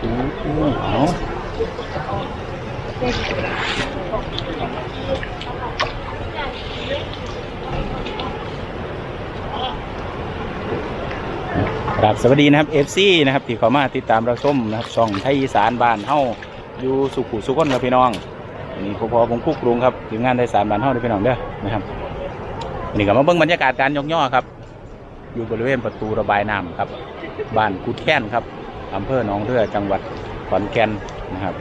โอ้เอาครับสวัสดีนะครับ FC นะครับที่เข้ามาติดตามเราชมนะครับช่องไทยอีสานบ้านเฮาอยู่สุขุสุขนครับพี่น้องอันนี้พอพอผมคุกกรุงครับทีมงานไทยอีสานบ้านเฮาด้อพี่น้องเด้อนะครับอันนี้ก็มาเบิ่งบรรยากาศการยกย่อครับ อยู่บริเวณประตูระบายน้ำครับ บ้านกุดแค้นครับอำเภอหนองเรือจังหวัดขอนแก่นนะครับ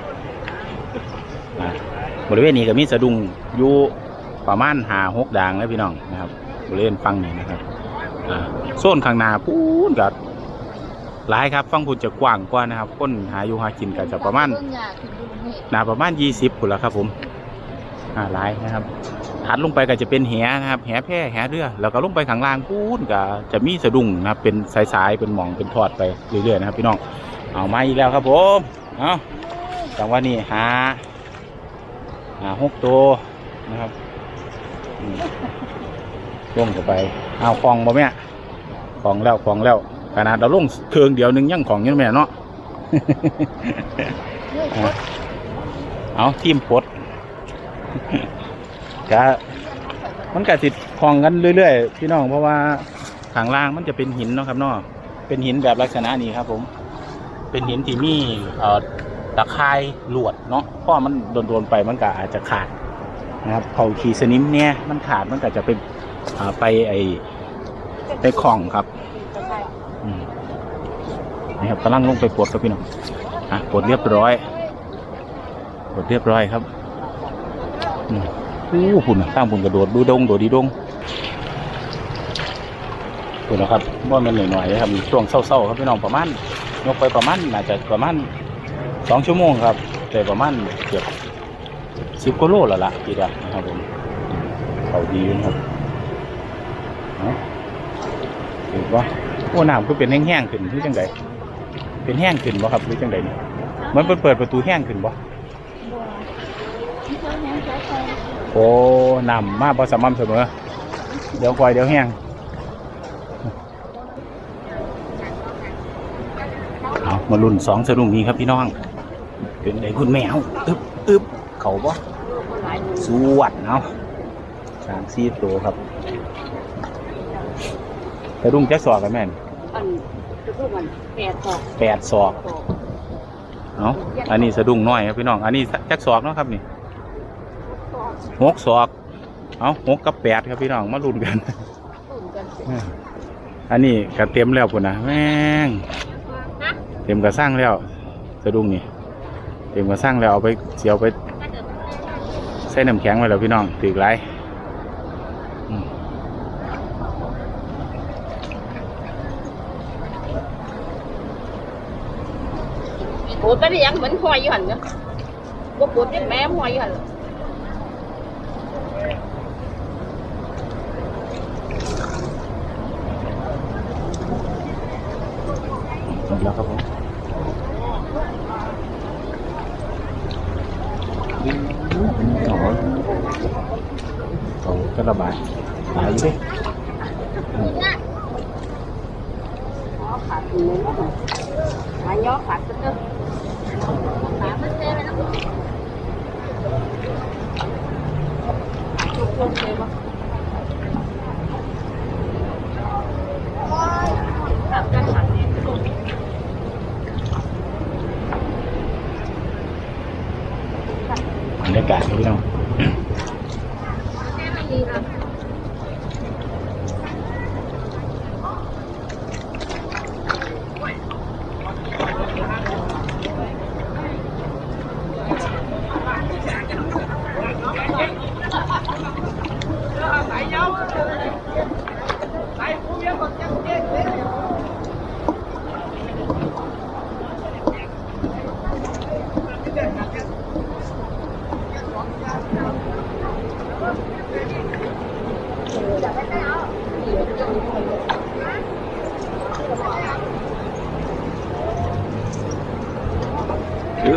บริเวณนี้ก็มีสะดุงอยู่ประมาณหาหกด่างแล้วพี่น้องนะครับ บริเวณฟังนี่นะครับโซนข้างหน้าพูนกับหลายครับฟังพูนจะกว้างกว่านะครับ คนหาอยู่หากินก็จะประมาณนาประมาณยี่สิบผุนละครับผม อ่าหลายนะครับถัดลงไปก็จะเป็นแหนะครับแหแพร่แหเรือแล้วก็ลงไปข้างล่างพูนก็จะมีสะดุ้งนะครับเป็นสายๆเป็นหมองเป็นทอดไปเรื่อยๆนะครับพี่น้องเอามาอีกแล้วครับผมเอาจังหวะนี้หาหาหกตัวนะครับอืมลงเข้าไปเอาคลองบ่แม่คลองแล้วคลองแล้วขนาดเราลงเครื่องเดียวหนึงยังของอยังแม่เนาะเอาทีมปลด กะมันกะสิคลองกันเรื่อยๆพี่น้องเพราะว่าข้างล่างมันจะเป็นหินเนาะครับเนาะเป็นหินแบบลักษณะนี้ครับ ผม เป็นหินที่มีเอ่อตะไคร่ลวดเนาะเพราะมันโดนๆไปมันก็อาจจะขาดนะครับเขาขีสนิมเนี่ยมันขาดมันก็จะไปไปไอไปคลองครับนี่ครับกำลังลงไปปลดครับพี่น้องอะปลดเรียบร้อยกดเรียบร้อยครับ อู้หุ่นตั้างบุญกระโดดดูดงโดดดีดงคุณนะครับว่ามันหน่อยๆนะครับช่วงเศร้าๆครับพี่น้องประมาณยกไปประมาณน่าจะประมาณสองชั่วโมงครับแต่ประมาณเกือบสิบกิโลแล้วล่ะทีเดียวนะครับผมเขาดีนะครับเอาเห็นว่าโอ้น้ำก็เป็นแห้งๆขึ้นหรือจังไดเป็นแห้งขึ้นบ่ครับหรือจังไดนี่มันเปิดเปิดประตูแห้งขึ้นบ่ โอ้นำมาพอสม่ำเสมอ เดี๋ยวก่อยเดี๋ยวแห้งเอามารุ่นสองสะดุ้งนี้ครับพี่น้องเป็นไงคุณแมวอึบอึบเขาบ่สวดเอาสามสี่ตัวครับสะดุ้งแจ็คสอกกันแม่นอันจะพูดมันแปดสองแปดศอกเนาะอันนี้สะดุ้งน้อยครับพี่น้อง อันนี้แจ็คศอกเนาะครับนี่ หกศอก เอาหกกับแปดครับพี่น้องมาลุ้นกันตุ่นกันอันนี้ก็เต็มแล้วพุ่นนะแม่งเต็มกระสร้างแล้วสะดุ้งนี่เต็มกระสร้างแล้วเอาไปเสียวไปใส่น้ำแข็งไว้แล้วพี่น้องถือไรอืมปวดไปได้ยังเหมือนหอยอยู่หันเนาะว่าปวดยังแม่หอยอยู่หันหมด แล้วครับผมโอ้โหเขาก็ระบายหลายอยู่ดิขาดอยู่หายย่อขาดก็เถอะขามันเจ๊ไปนะจุกลงเลยมั้งขาดกันขาดเนี่ย บรรยากาศครับพี่น้อง ดีนะ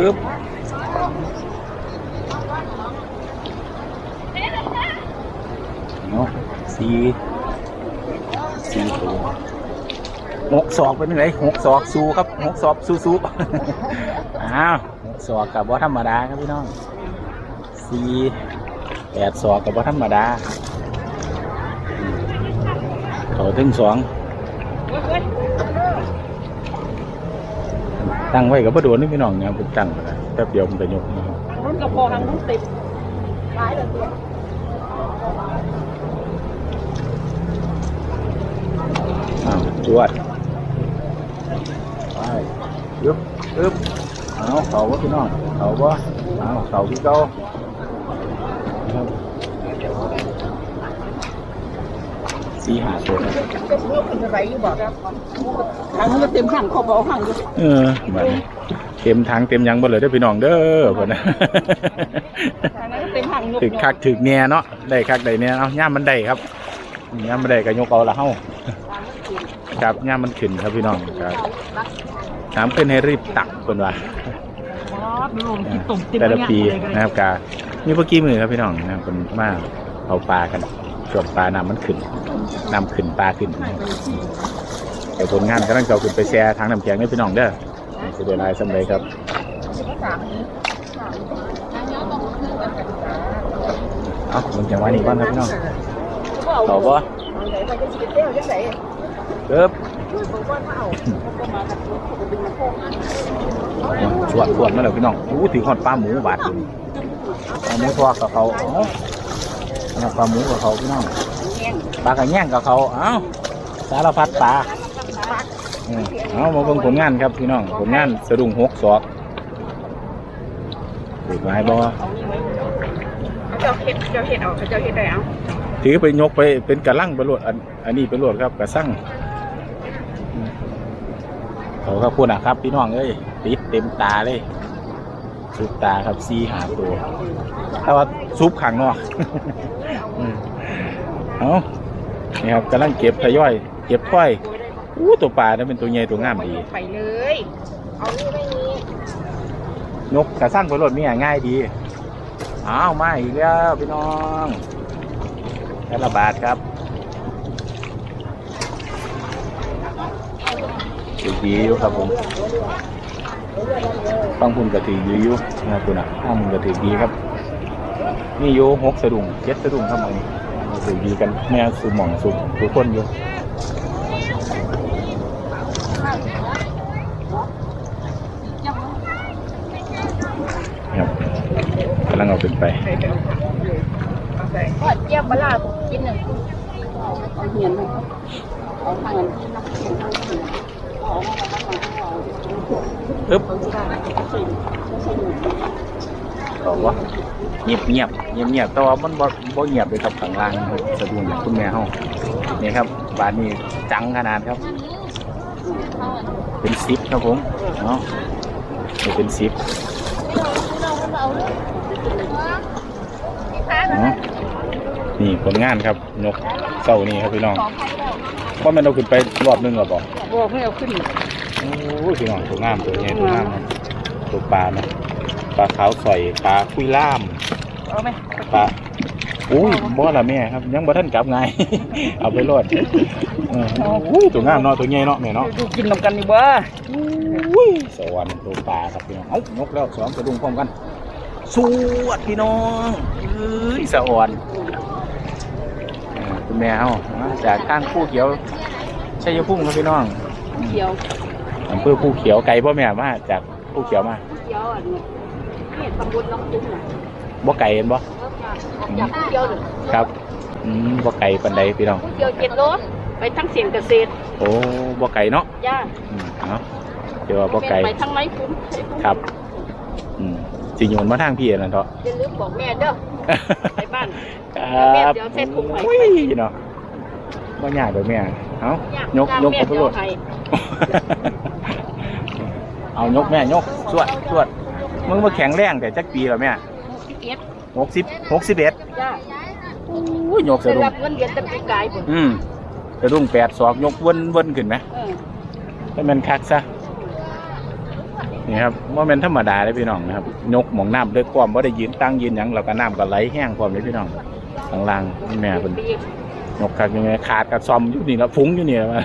ปึ๊บเนาะสี่สี่ตัวหกศอกเป็นไงหกศอกสู้ครับหกศอกสู้สู้อ้าวหกศอกกับว่าธรรมดาครับพี่น้องสี่แปดศอกกับว่าธรรมดาเขาถึงสอง ตั้งไว้กับประโดนนี่พี่น้องเนี่ยผมตั้งไว้แล้วแป๊บเดียวมันจะยกนะครับรุ่นกระพองทางรุ่นติดร้ายเลยตัวอ้าวจวดไปยึบยึบเอาเขาว่าพี่น้องเขาว่าเอาเขาพี่เก้าครับ สี่หาตัวครับจะรู้เป็นอะไรอยู่บอกทางมันเต็มขังขอบเอาขังอยู่เออบัดนี้เต็มทางเต็มหยังบ่เลยเด้อพี่น้องเด้อพ่นนะทางนั้นเต็มขังอยู่ถึกคักถึกแน่เนาะได้คักได้แน่เอาย่ามมันได้ครับย่ามมันได้ก็ยกเอาละเฮาครับย่ามมันขึ้นครับพี่น้องครับน้ำขึ้นให้รีบตักเพิ่นว่าแต่ละปีนะครับกามีเมื่อกี้มือครับพี่น้องนะครับเป็นมาเอาปลากัน ช่วงปลาน้ำมันขึ้นน้ำขึ้นปลาขึ้นนะครับแต่ผลงานก็ต้องเจ้าขึ้นไปแช่ทางน้ำแข็งนี่พี่น้องเด้อจะได้ลายสำเร็จครับเอาลงจังหวะนี้ก่อนครับพี่น้องต่อบ่เกิบสวดสวดมาแล้วพี่น้องอู้ถือหอดปลาหมูบาดอยู่เอาหมูทอดกับเขา เอาเอาปลาหมูกับเขาพี่น้องปลากระแย่งกับเขาเอ้าสารพัดปลาเออเอามาเบิ่งผลงานครับพี่น้องผลงานสะดุ้งหกศอกเด็กไม้บ่เจ้าเห็ดเจ้าเห็ดออกเจ้าเห็ดได้เอาถือไปยกไปเป็นกระลังไปโลดอันอันนี้ไปโลดครับกระสั่งอืมเขาครับพูดนะครับพี่น้องเอ้ยติดเต็มตาเลย ซุปตาครับซีหาตัวถ้าว่าซุปขังนอกอืมเอานี่ครับกำลังเก็บทยอย เก็บถ้อยอู้ตัวปลาเนี่ยเป็นตัวใหญ่ตัวงามดีไปเลย เอานี่ไม่มีนกกระสร้างผลลดนี่ง่ายดีอ้าวมาอีกแล้วพี่น้องแค่ละบาทครับถือดีอยู่ครับผม ฟังคุณกระถือดีอยู่นะคุณอะฟังคุณกระถือดีครับ นี่อยู่หกสะดุ้งเจ็ดสะดุ้งครับมันถือดีกันแม่สุหม่องสุทุกคนอยู่กำลังเอาขึ้นไปก็เจี๊ยบปลาผมกินหนึ่งเอาเหียนเอาทางนั้นที่นักเขียน ปึ๊บเอาที่ได้ใส่ใส่หนูบอว่าเงียบเงียบเงียบเงียบแต่ว่ามันบ่บ่เงียบเลยครับข้างล่างสะดุ้งคุณแม่เฮานี่ครับบานนี้จังขนาดครับ เป็นซิปครับผมเนาะเป็นซิปนี่ผลงานครับนกเศร้านี่ครับพี่น้อง ว่ามันเอาขึ้นไปรอบนึงหรอบอกบอกไม่เอาขึ้นโอ้ยพี่น้องตัวงามตัวใหญ่ตัวงามครับตัวปลาเนาะปลาขาวสอยปลาคุยล่ามเอาไหมปลาอุ้ยบ่ละแม่ครับ ยังบ่ทันกลับไง เอาไปรอดเอออุ้ยตัวงามเนาะตัวใหญ่เนาะแม่เนาะดูกินนำกันดีบ่อุ้ยสวรรค์ตัวปลาครับพี่น้องเอ้านกแล้วสองกระดุงพร้อมกันสวดพี่น้องเอ้ยสวรรค์อ่า คุณแม่เฮามาจากข้างผู้เขียวชัยภูมิครับพี่น้องเขียวอำเภอผู้เขียวไกลพ่อแม่มาจากผู้เขียวมาเขียวอะเนี่ยนี่ตำบลน้องจุ้งน่ะบ่ไกลเห็นบ่จากเขียวเลยครับอืมบ่ไกลปานใดพี่น้องเขียวเจ็ดโลไปทั้งเสียงเกษตร โอ้บ่ไกลเนาะย่าอืมเนาะเดี๋ยวว่าบ่ไกลไปทั้งไม้คุ้มครับอืมสิโยนมาทางพี่นั่นเถอะอย่าลืมบอกแม่เด้อ ไปบ้านครับเดี๋ยวเซ็ตถุงไว้อุ้ยเนาะบ่ยากดอกแม่เอ้ายกยกแม่เอาไปเดี๋โลยวดให้เอายกแม่ยกสวดสวดมึงมาแข็งแรงแต่จักปีแล้วแม่พี่เกียรติหกสิบหกสิบเอ็ดจ้าอุ้ยยกได้สะดุ้งรับเงินเดือนตั้งแต่กายพุ่นอืมสะดุ้งแปดศอกยกเว้นเว้นขึ้นไหมเออให้มันคักซะ นี่ครับว่ามันธรรมดาเลยพี่น้องนะครับยกหมองน้ำด้วยความว่าได้ยืนตั้งยืนหยังเราก็น้ำก็ไหลแห้งความเลยพี่น้องข้างล่างนี่แม่เป็นปียกคักยังไงขาดกับซอมอยู่นี่แล้วฟุ้งอยู่นี่แล้วมา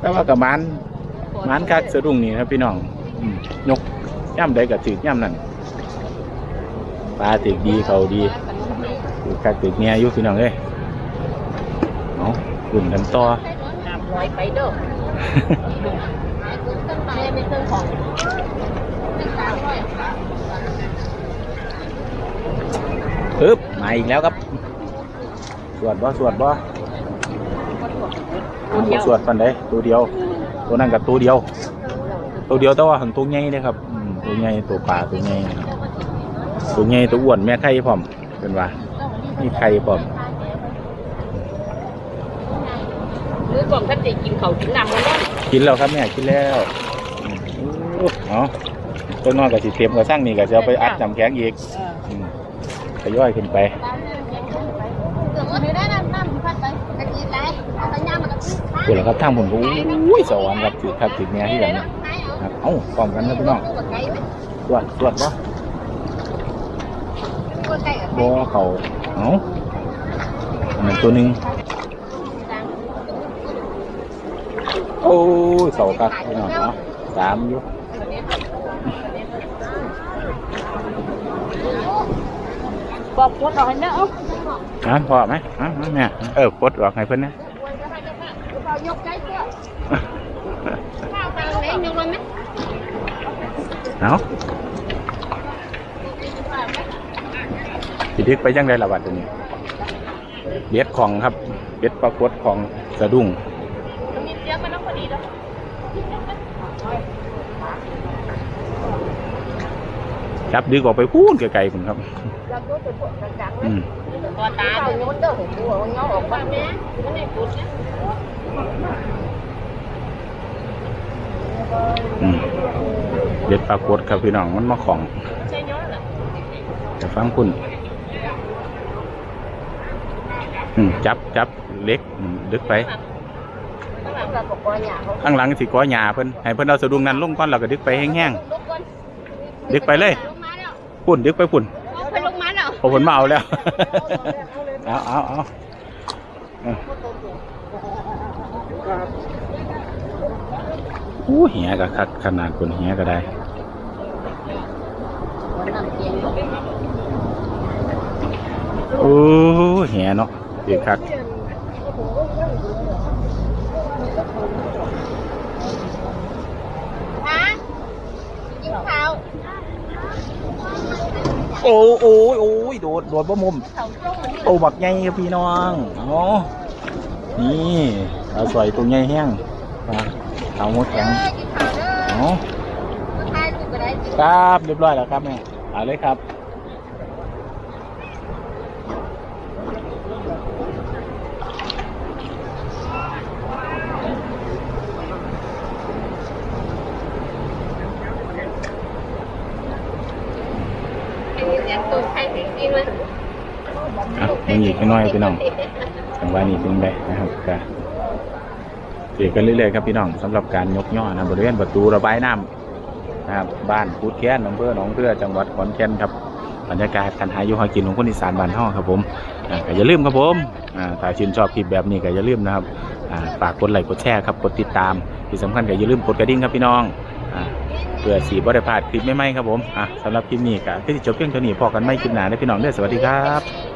แต่ว่ากับมันมันคักสะดุ้งนี่ครับพี่น้องอืมยกย่ำใดก็ถือย่ำนั่นปลาติกดีเขาดีถือคักติกเนี่ยอยู่พี่น้องเอ้ยเอาขึ้นกันต่อน้ำร้อยไปเด้อ แม่ไม่เครื่องของปึ๊บมาอีกแล้วครับสวดบ่สวดบ่บ่สวดปันใดตัวเดียว ตัวนั้นกับตัวเดียว ตัวเดียวแต่ว่าหังตัวใหญ่เลยครับอืมตัวใหญ่ตัวปลาตัวใหญ่นะครับตัวใหญ่ตัวอ้วนแม่ไข่พร้อมเป็นว่ามีไข่พร้อมหรือกล่องท่านจะกินเขากินน้ำมันเนาะกินแล้วครับแม่กินแล้วอืมอู้ เอาตัวนอนกับสีเต็มกับสร้างนี่ก็จะเอาไปอัดน้ำแข็งอีกอืมทยอยขึ้นไปเกือบหมดเลยได้น้ำน้ำพัดไปตะกี้ไรเอาสัญญาณมันก็ขึ้นพูดแล้วครับทางผมก็อุ้ยสวรรค์ครับถือครับถือแม่ที่กันนะครับเอ้าพร้อมกันนะพี่น้องตรวจตรวจบ่บ่เขาเอ้าอันนั้นตัวหนึ่งโอ้ยเสากักพี่น้องเนาะสามอยู่ บอกพดเอาให้เนาะอะพอไหมอะอะแม่เออปลดออกให้เพิ่นนะเอายกใจเสื้อข้าวตาเล็กยกเลยไหมเอาสิดึกไปจังไดล่ะบัดตัวนี้เบ็ดของครับเบ็ดปรากฏของสะดุ้งมีเสียงมันต้องพอดีด้วย จับดึกออกไปพูนไกลๆผมครับจับรถไปพวกจังๆเลอืยมตัวตาตรงนู้นเด้อเห็นตัวมันเงาออกบ้านแม่มันไม่ปุดเนี่ยอืมเบ็ดปรากฏครับพี่น้องมันมาของใช่ย้อนเหรอจะฟังคุณอืมจับจับเล็กอืมดึกไปข้างหลังเราบอกว่าหยาเขาข้างหลังสิก้อหญ้าเพิ่นให้เพิ่นเอาสะดุ้งนั้นลงก่อนแล้วก็ดึกไปแห้งลุกก่อนๆดึกไปเลย ลงมาแล้วปุ่นดึกไปปุ่นเอาไปลงมาแล้วพอผลมาเอาแล้ว เอาเอาเอาเอาอู้เหียก็คักขนาดคนเหียก็ได้น้ำเย็นโอ้เหียเนาะเดือคักฮะกินข้าว โอ้โอ้ยโอ้ยโดดโดดบ่มุมเขาต้มมันนี่โอ้บักใหญ่ครับพี่น้องเอานี่เอาสวยตัวใหญ่แห้งมาเอาหมดแข็งกินข้าวเด้อเอาทายกูก็ได้กินครับเรียบร้อยแล้วครับแม่เอาเลยครับ เสียงตูดใครถึงกินเลย อะ มันอีกน้อยพี่น้องจังหวะนี้เป็นไงนะครับก็เกี่ยกันเรื่อยๆครับพี่น้องสำหรับการยกย่อนะบริเวณประตูระบายน้ำนะครับบ้านพุดแค้นอำเภอหนองเรือจังหวัดขอนแก่นครับบรรยากาศการหาอยู่หากินของคนอีสานบ้านเฮาครับผมอ่าก็อย่าลืมครับผมอ่าถ้าชื่นชอบคลิปแบบนี้ก็อย่าลืมนะครับอ่าฝากกดไลค์กดแชร์ครับกดติดตามที่สำคัญก็อย่าลืมกดกระดิ่งครับพี่น้องเพื่อสีบ่ได้พลาดคลิปใหม่ๆครับผมอะสำหรับคลิปนี้ก็คือจบเพียงเท่านี้พอกันไม่คลิปหนาได้พี่น้องเด้อสวัสดีครับ